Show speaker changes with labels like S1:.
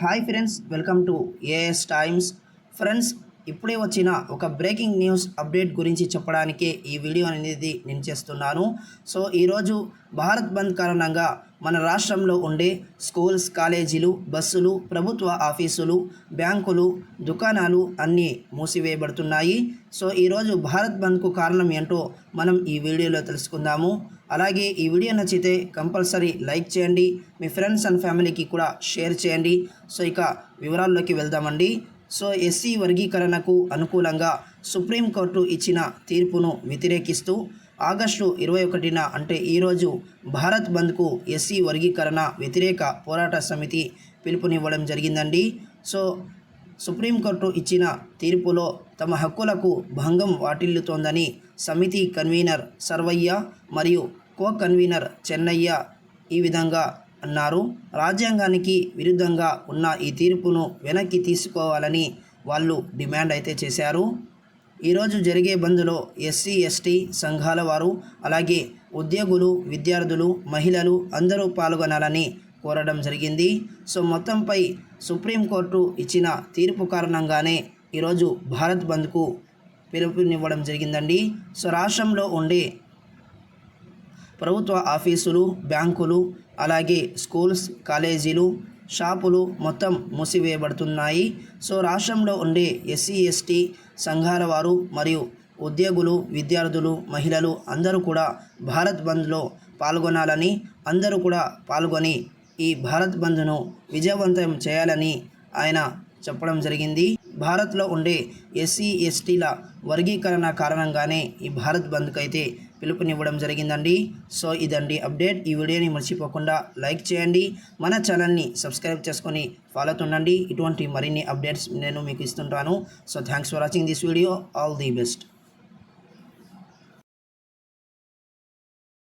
S1: hi friends welcome to A S Times friends ఇప్పుడే వచ్చిన ఒక బ్రేకింగ్ న్యూస్ అప్డేట్ గురించి చెప్పడానికే ఈ వీడియో అనేది నేను చేస్తున్నాను. సో ఈరోజు భారత్ బంద్ కారణంగా మన రాష్ట్రంలో ఉండే స్కూల్స్ కాలేజీలు బస్సులు ప్రభుత్వ ఆఫీసులు బ్యాంకులు దుకాణాలు అన్నీ మూసివేయబడుతున్నాయి. సో ఈరోజు భారత్ బంద్కు కారణం ఏంటో మనం ఈ వీడియోలో తెలుసుకుందాము. అలాగే ఈ వీడియో నచ్చితే కంపల్సరీ లైక్ చేయండి. మీ ఫ్రెండ్స్ అండ్ ఫ్యామిలీకి కూడా షేర్ చేయండి. సో ఇక వివరాల్లోకి వెళ్దామండి. సో ఎస్సీ వర్గీకరణకు అనుకూలంగా సుప్రీంకోర్టు ఇచ్చిన తీర్పును వ్యతిరేకిస్తూ ఆగస్టు ఇరవై ఒకటిన అంటే ఈరోజు భారత్ బంద్కు ఎస్సీ వర్గీకరణ వ్యతిరేక పోరాట సమితి పిలుపునివ్వడం జరిగిందండి. సో సుప్రీంకోర్టు ఇచ్చిన తీర్పులో తమ హక్కులకు భంగం వాటిల్లుతోందని సమితి కన్వీనర్ సర్వయ్య మరియు కో కన్వీనర్ చెన్నయ్య ఈ విధంగా అన్నారు. రాజ్యాంగానికి విరుద్ధంగా ఉన్న ఈ తీర్పును వెనక్కి తీసుకోవాలని వాళ్ళు డిమాండ్ అయితే చేశారు. ఈరోజు జరిగే బంద్లో ఎస్సీ ఎస్టీ సంఘాల వారు అలాగే ఉద్యోగులు విద్యార్థులు మహిళలు అందరూ పాల్గొనాలని కోరడం జరిగింది. సో మొత్తంపై సుప్రీంకోర్టు ఇచ్చిన తీర్పు కారణంగానే ఈరోజు భారత్ బంద్కు పిలుపునివ్వడం జరిగిందండి. సో రాష్ట్రంలో ఉండే ప్రభుత్వ ఆఫీసులు బ్యాంకులు అలాగే స్కూల్స్ కాలేజీలు షాపులు మొత్తం మూసివేయబడుతున్నాయి. సో రాష్ట్రంలో ఉండే ఎస్సీ ఎస్టీ సంఘాల వారు మరియు ఉద్యోగులు విద్యార్థులు మహిళలు అందరూ కూడా భారత్ బంద్లో పాల్గొనాలని అందరూ కూడా పాల్గొని ఈ భారత్ బంద్ను విజయవంతం చేయాలని ఆయన చెప్పడం జరిగింది. భారత్లో ఉండే ఎస్సీ ఎస్టీల వర్గీకరణ కారణంగానే ఈ భారత్ బంద్కు అయితే పిలుపునివ్వడం జరిగిందండి. సో ఇదండి అప్డేట్. ఈ వీడియోని మర్చిపోకుండా లైక్ చేయండి. మన ఛానల్ని సబ్స్క్రైబ్ చేసుకొని ఫాలో అవుతుండండి ఇటువంటి మరిన్ని అప్డేట్స్ నేను మీకు ఇస్తుంటాను. So thanks for watching this video. All the best.